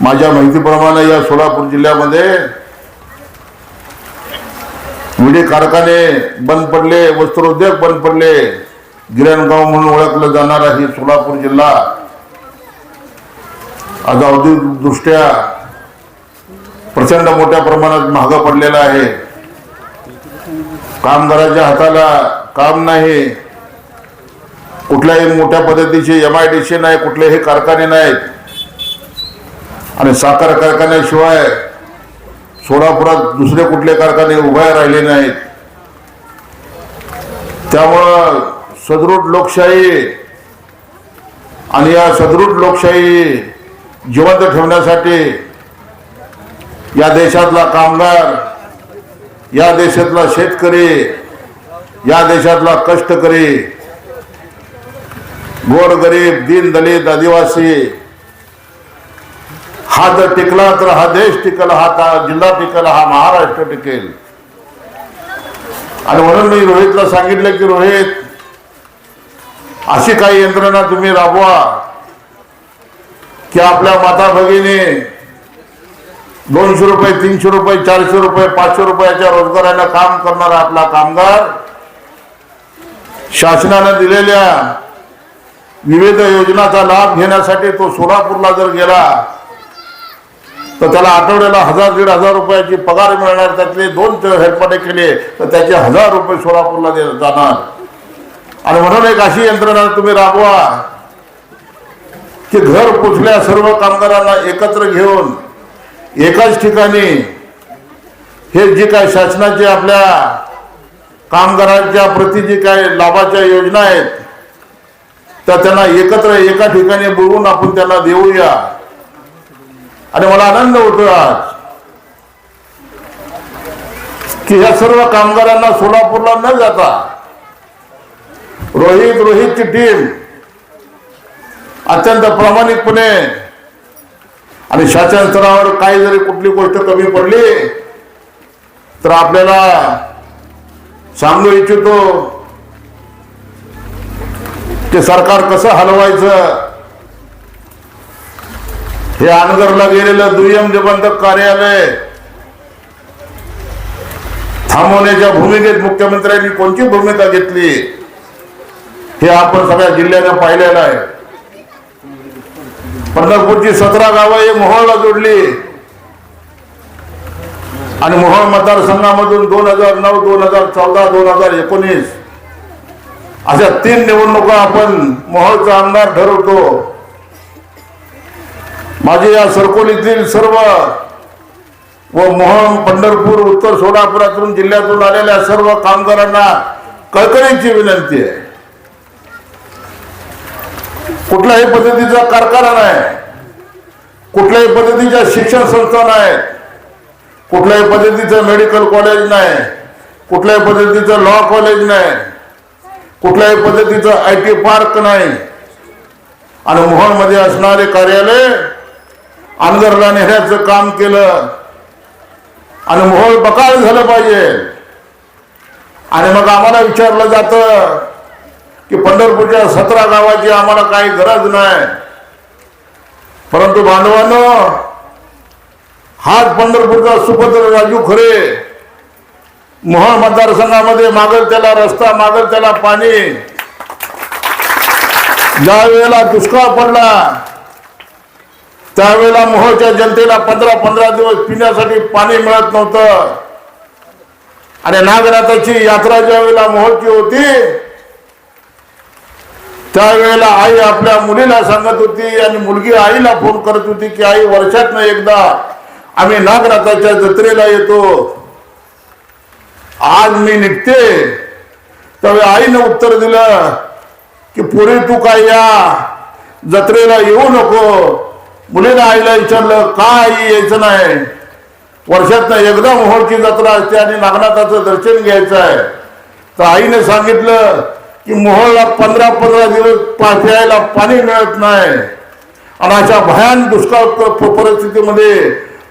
माझ्या माहितीप्रमाणे या सोलापूर जिल्ह्यामध्ये विडे कारखाने बंद पडले वस्त्रोद्योग बंद पडले. गिरणगाव म्हणून ओळखलं जाणारा ही सोलापूर जिल्हा आज औद्योगिकदृष्ट्या प्रचंड मोठ्या प्रमाणात महाग पडलेला आहे. कामगाराच्या हाताला काम नाही. कुठल्याही मोठ्या पद्धतीचे एम आय डी सी नाही कुठलेही कारखाने नाहीत. आणि साखर कारखान्याशिवाय सोलापुरात दुसरे कुठले कारखाने उभे राहिले नाहीत. त्यामुळं सदृढ लोकशाही आणि या सदृढ लोकशाही जिवंत ठेवण्यासाठी या देशातला कामगार या देशातला शेतकरी या देशातला कष्टकरी गोरगरीब दीन दलित आदिवासी हा जर टिकला तर हा देश टिकल हा जिल्हा टिकल हा महाराष्ट्र टिकेल. आणि म्हणून मी रोहितला सांगितलं की रोहित अशी काही यंत्रणा तुम्ही राबवा की आपल्या माता भगिनी दोनशे रुपये तीनशे रुपये चारशे रुपये पाचशे रुपयाच्या रोजगाराला काम करणारा आपला कामगार. शासनानं दिलेल्या विविध योजनाचा लाभ घेण्यासाठी तो सोलापूरला जर गेला तर त्याला आठवड्याला हजार दीड हजार रुपयाची पगार मिळणार त्यातले दोन ते हेरपाटे केले तर त्याचे हजार रुपये सोलापूरला जाणार. आणि म्हणून एक अशी यंत्रणा तुम्ही राबवा की घर पुसल्या सर्व कामगारांना एकत्र घेऊन एकाच ठिकाणी हे जे काय शासनाचे आपल्या कामगारांच्या प्रति जे काय लाभाच्या योजना आहेत त्या त्यांना एकत्र एका ठिकाणी बोलून आपण त्यांना देऊया. आणि मला आनंद होतो आज. की ह्या सर्व कामगारांना सोलापूरला न जाता रोहित रोहितची टीम अत्यंत प्रामाणिकपणे आणि शासन स्तरावर काही जरी कुठली गोष्ट कमी पडली तर आपल्याला सांगू इच्छितो की सरकार कसं हलवायचं हे अनगरला गेलेलं दुय्यम निबंधक कार्यालय. थांबवण्याच्या भूमिकेत मुख्यमंत्र्यांनी कोणती भूमिका घेतली? हे आपण सगळ्या जिल्ह्यानं पाहिलेलं आहे. पंढरपूरची सतरा गावं हे मोहोळला जोडली. आणि मोहोळ मतदारसंघामधून दोन हजार नऊ दोन हजार चौदा दोन हजार एकोणीस अशा तीन निवडणुका आपण मोहोळचा आमदार ठरवतो. माझे या सरकोलीतील सर्व व मोहन पंढरपूर उत्तर सोलापुरातून जिल्ह्यातून आलेल्या सर्व कामगारांना कळकळीची विनंती आहे. कुठल्याही पद्धतीचा कारखाना नाही. कुठल्याही पद्धतीच्या शिक्षण संस्था नाही. कुठल्याही पद्धतीचं मेडिकल कॉलेज नाही. कुठल्याही पद्धतीचं लॉ कॉलेज नाही. कुठल्याही पद्धतीचं आय टी पार्क नाही. आणि मोहनमध्ये असणारे कार्यालय अनगरला नेण्याचं काम केलं. आणि मोहोळ बकाळ झालं पाहिजे. आणि मग आम्हाला विचारलं जातं की पंढरपूरच्या सतरा गावाची आम्हाला काही गरज नाही. परंतु बांधवांनो हाच पंढरपूरचा सुभद्र राजू खरे. मोहळ मतदारसंघामध्ये मागल त्याला रस्ता मागल त्याला पाणी. ज्या वेळेला दुष्काळ पडला त्यावेळेला मोहोळच्या जनतेला पंधरा पंधरा दिवस पिण्यासाठी पाणी मिळत नव्हतं. आणि नागनाथाची यात्रा ज्या वेळेला मोहोळची होती त्यावेळेला आई आपल्या मुलीला सांगत होती आणि मुलगी आईला फोन करत होती की आई वर्षातनं एकदा आम्ही नागनाथाच्या जत्रेला येतो. आज मी निघते. त्यावेळी आईनं उत्तर दिलं की पुरी तू काय या? जत्रेला येऊ नको. मुलीला आईला विचारलं का आई यायचं नाही. वर्षातनं एकदा मोहोळची जत्रा असते आणि नागनाथाचं दर्शन घ्यायचं आहे. तर आईने सांगितलं की मोहोळला पंधरा पंधरा दिवस पा- प्यायला पाणी मिळत नाही. आणि अशा भयान दुष्काळ परिस्थितीमध्ये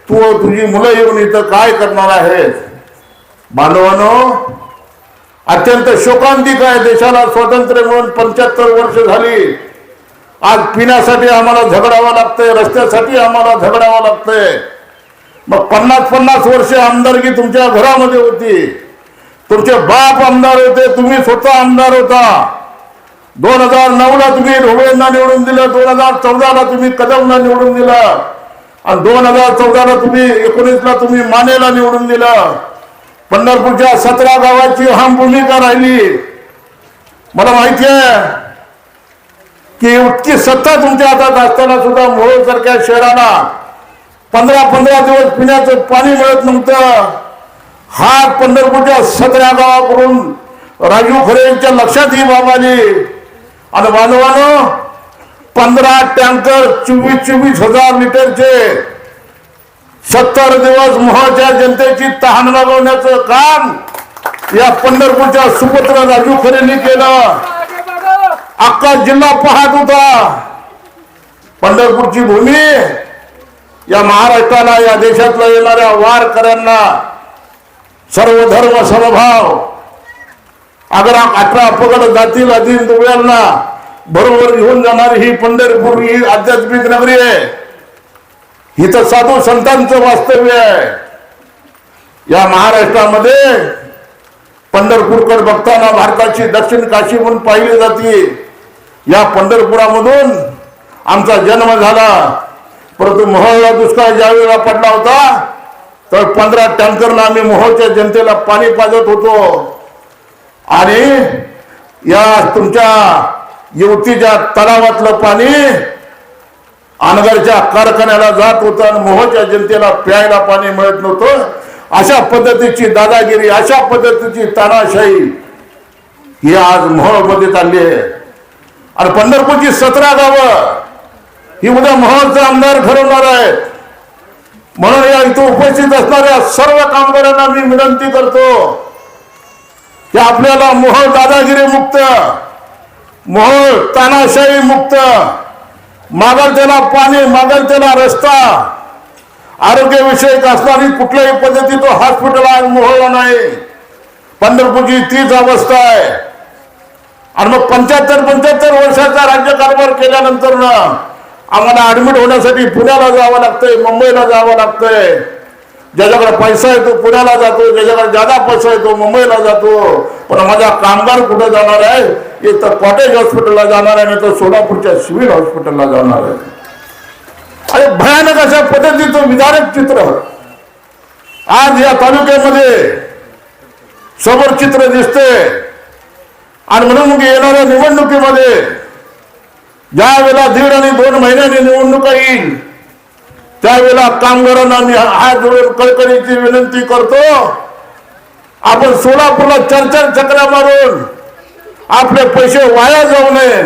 तू तुझी मुलं येऊन इथं काय करणार आहेस? बांधवानो अत्यंत शोकांतिक आहे. देशाला स्वातंत्र्य मिळून पंच्याहत्तर वर्ष झाली. आज पिण्यासाठी आम्हाला झगडावं लागतंय रस्त्यासाठी आम्हाला झगडावं लागतंय. मग पन्नास पन्नास वर्ष आमदारकी तुमच्या घरामध्ये होती. तुमचे बाप आमदार होते तुम्ही स्वतः आमदार होता. दोन हजार नऊ ला तुम्ही ढोबळेंना निवडून दिलं दोन हजार चौदा ला तुम्ही कदमला निवडून दिलं. आणि दोन हजार चौदा ला तुम्ही एकोणीस ला तुम्ही मानेला निवडून दिलं. पंढरपूरच्या सतरा गावाची अहम भूमिका राहिली. मला माहिती आहे की इतकी सत्ता तुमच्या हातात असताना सुद्धा मोहोळ सारख्या शहराला पंधरा पंधरा दिवस पिण्याचं पाणी मिळत नव्हतं. हा पंढरपूरच्या सतरा गावाकडून राजू खरे यांच्या लक्षात ही बाब आली. आणि बांधवानं पंधरा टँकर चोवीस चोवीस हजार लिटरचे सत्तर दिवस मोहाच्या जनतेची तहान लागवण्याचं काम या पंढरपूरच्या सुपुत्र राजू खरेंनी केलं. अख्खा जिल्हा पाहत होता. पंढरपूरची भूमी या महाराष्ट्राला या देशातल्या येणाऱ्या वारकऱ्यांना सर्व धर्म समभाव. अगर अठरा पगड जातील अधीन दुबळ्यांना बरोबर घेऊन जाणारी ही पंढरपूर ही आध्यात्मिक नगरी आहे. ही तर साधू संतांचं वास्तव्य आहे. या महाराष्ट्रामध्ये पंढरपूरकडे बघताना भारताची दक्षिण काशी म्हणून पाहिली जाते. या पंढरपुरामधून आमचा जन्म झाला. परंतु मोहोळला दुष्काळ ज्यावेळेला पडला होता तर पंधरा टँकरला आम्ही मोहोळच्या जनतेला पाणी पाजत होतो. आणि या तुमच्या युवतीच्या तलावातलं पाणी अनगरच्या कारखान्याला जात होतं आणि मोहोळच्या जनतेला प्यायला पाणी मिळत नव्हतं. अशा पद्धतीची दादागिरी अशा पद्धतीची तानाशाही ही आज मोहोळमध्ये चालली आहे. आणि पंढरपूरची सतरा गावं. ही उद्या मोहोळचा आमदार ठरवणार आहेत. म्हणून या इथं उपस्थित असणाऱ्या सर्व कामगारांना मी विनंती करतो की आपल्याला मोहळ दादागिरी मुक्त मोहळ तानाशाही मुक्त मागल त्याला पाणी मागल त्याला रस्ता आरोग्यविषयक असणारी कुठल्याही पद्धती तो हॉस्पिटल आज मोहळला नाही. पंढरपूरची तीच अवस्था आहे. आणि मग पंच्याहत्तर पंच्याहत्तर वर्षाचा राज्यकारभार केल्यानंतर ना आम्हाला ऍडमिट होण्यासाठी पुण्याला जावं लागतंय मुंबईला जावं लागतंय. ज्याच्याकडे पैसा येतो पुण्याला जातो ज्याच्याकडे जादा पैसा येतो मुंबईला जातो. पण माझा कामगार कुठं जाणार आहे? एक तर कॉटेज हॉस्पिटलला जाणार आहे नाही तर सोलापूरच्या सिव्हिल हॉस्पिटलला जाणार आहे. अरे भयानक अशा पद्धतीचं विदारक चित्र. आज या तालुक्यामध्ये समोर चित्र दिसते आणि म्हणून मग येणाऱ्या निवडणुकीमध्ये ज्या वेळेला दीड आणि दोन महिन्यांनी निवडणुका येईल त्यावेळेला कामगारांना मी हात जोडून कळकळीची विनंती करतो आपण सोलापूरला चार चार चक्रा मारून आपले पैसे वाया जाऊ नये.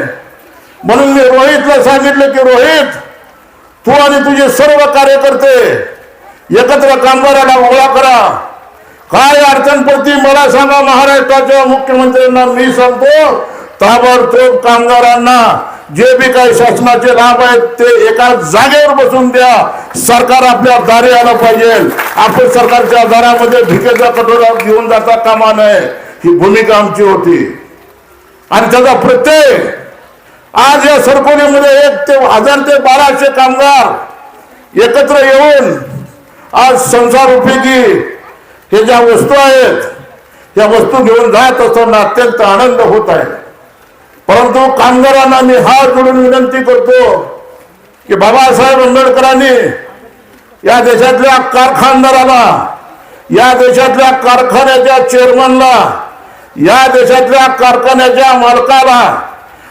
म्हणून मी रोहितला सांगितलं की रोहित तू आणि तुझे सर्व कार्यकर्ते एकत्र कामगाराला ओळा करा. काय अडचण पडती मला सांगा महाराष्ट्राच्या मुख्यमंत्र्यांना मी सांगतो ताबडतोब कामगारांना जे बी काही शासनाचे लाभ आहेत ते एका जागेवर बसून द्या. सरकार आपल्या दारी आलं पाहिजे. आपण सरकारच्या दारामध्ये भिकेचा कटोरा घेऊन जाता कामा नये. ही भूमिका आमची होती. आणि त्याचा प्रत्येक आज या सरकोलीमध्ये एक ते हजार ते बाराशे कामगार एकत्र येऊन आज संसार उपयोगी हे ज्या वस्तू आहेत या वस्तू घेऊन जात असताना अत्यंत आनंद होत आहे. परंतु कामगारांना मी हात जोडून विनंती करतो की बाबासाहेब आंबेडकरांनी या देशातल्या कारखानदाराला या देशातल्या कारखान्याच्या चेअरमनला या देशातल्या कारखान्याच्या मालकाला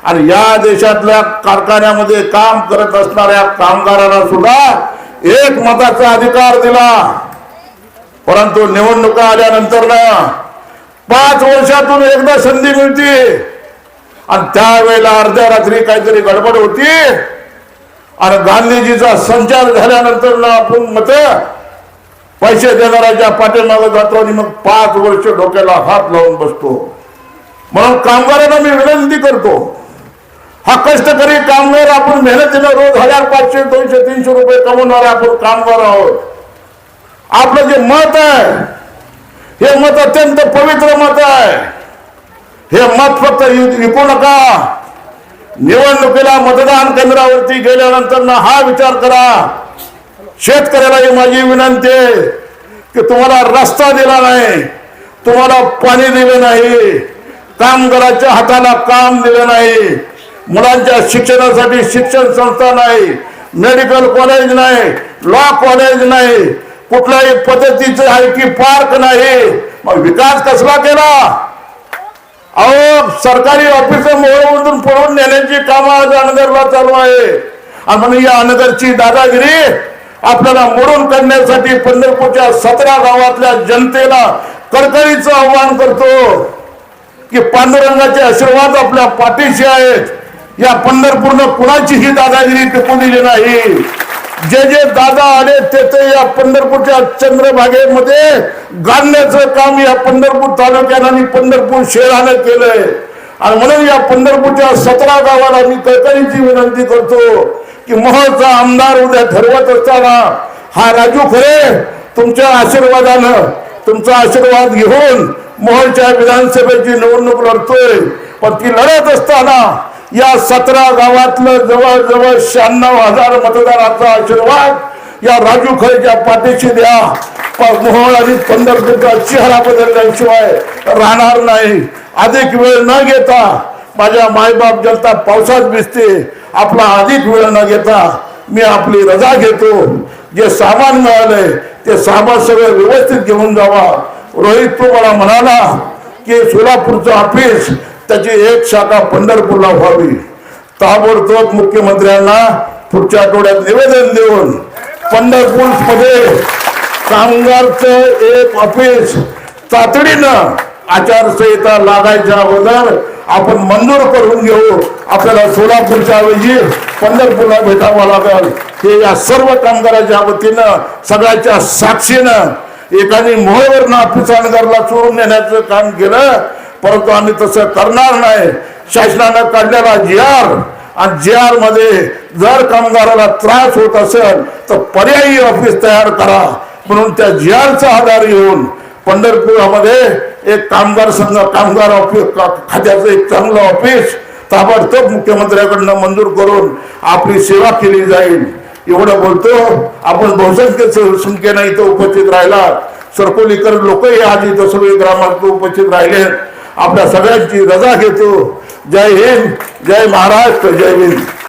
आणि या देशातल्या कारखान्यामध्ये काम करत असणाऱ्या कामगारांना सुद्धा एक मताचा अधिकार दिला. परंतु निवडणुका आल्यानंतर ना पाच वर्षातून एकदा संधी मिळते. आणि त्यावेळेला अर्ध्या रात्री काहीतरी गडबड होती. आणि गांधीजीचा संचार झाल्यानंतर ना आपण मत पैसे देणाऱ्याच्या पाठीमागे जातो आणि मग पाच वर्ष डोक्याला हात लावून बसतो. म्हणून कामगारांना मी विनंती करतो हा कष्टकरी कामगार आपण मेहनतीनं रोज हजार पाचशे दोनशे तीनशे रुपये कमवणारे आपण कामगार आहोत. आपलं जे मत आहे हे मत अत्यंत पवित्र मत आहे. हे मत फक्त विकू नका. निवडणुकीला मतदान केंद्रावरती गेल्यानंतर ना हा विचार करा. शेतकऱ्याला ही माझी विनंती आहे की तुम्हाला रस्ता दिला नाही तुम्हाला पाणी दिले नाही कामगाराच्या हाताला काम दिलं नाही मुलांच्या शिक्षणासाठी शिक्षण संस्था नाही मेडिकल कॉलेज नाही लॉ कॉलेज नाही कुठल्याही पद्धतीचं आय टी पार्क नाही. मग विकास कसला केला? अहो सरकारी ऑफिस मोहमधून पळून नेण्याची कामं आज अनगरला चालू आहे. आणि या अनगरची दादागिरी आपल्याला मोडून काढण्यासाठी पंढरपूरच्या सतरा गावातल्या जनतेला कडकडीचं आव्हान करतो की पांडुरंगाचे आशीर्वाद आपल्या पाठीशी आहेत. या पंढरपूरनं कुणाचीही दादागिरी टिकू दिली नाही. जे जे दादा आले ते ते या पंढरपूरच्या चंद्रभागेमध्ये गाडण्याचं काम या पंढरपूर तालुक्यानं आणि पंढरपूर शहरानं केलंय. आणि म्हणून या पंढरपूरच्या सतरा गावाला मी कळकळीची विनंती करतो की मोहळचा आमदार उद्या ठरवत असताना हा राजू खरे तुमच्या आशीर्वादानं तुमचा आशीर्वाद घेऊन मोहनच्या विधानसभेची निवडणूक लढतोय. पण ती लढत असताना या सतरा गावातलं जवळजवळ शहाण्णव हजार मतदाराचा आशीर्वाद या राजू खरेच्या पाठीशी द्या. प- मोहोळ आणि पंढरपूरचा चेहरा बदलल्याशिवाय राहणार नाही. अधिक वेळ न घेता माझ्या मायबाप जनता पावसात भिजते. आपला अधिक वेळ न घेता मी आपली रजा घेतो. जे सामान मिळालंय ते सामान सगळं व्यवस्थित घेऊन जावा. रोहित तो मला म्हणाला की सोलापूरचं ऑफिस त्याची एक शाखा पंढरपूरला व्हावी. ताबडतोब मुख्यमंत्र्यांना पुढच्या आठवड्यात निवेदन देऊन पंढरपूरमध्ये कामगारचं एक ऑफिस तातडीनं आचारसंहिता लागायच्या अगोदर आपण मंजूर करून घेऊ. आपल्याला सोलापूरच्या ऐवजी पंढरपूरला भेटावं लागेल. हे या सर्व कामगाराच्या वतीनं सगळ्याच्या साक्षीनं एकाने मोहवरनं ऑफिस चोरून नेण्याचं काम केलं. परंतु आम्ही तसं करणार नाही. शासनानं काढलेला जी आर आणि जी आरमध्ये जर कामगाराला त्रास होत असेल तर पर्यायी ऑफिस तयार करा. म्हणून त्या जी आरचा आधार घेऊन पंढरपुरामध्ये एक कामगार संघ कामगार ऑफिस खात्याचं एक चांगलं ऑफिस ताबडतोब मुख्यमंत्र्याकडनं मंजूर करून आपली सेवा केली जाईल. एवढं बोलतो. आपण बहुसंख्य संख्येनं इथं उपस्थित राहिला सरकोलीकर लोकही आज इथं सगळे ग्रामात उपस्थित राहिले. आपल्या सगळ्यांची रजा घेतो. जय हिंद जय महाराष्ट्र जय हिंद.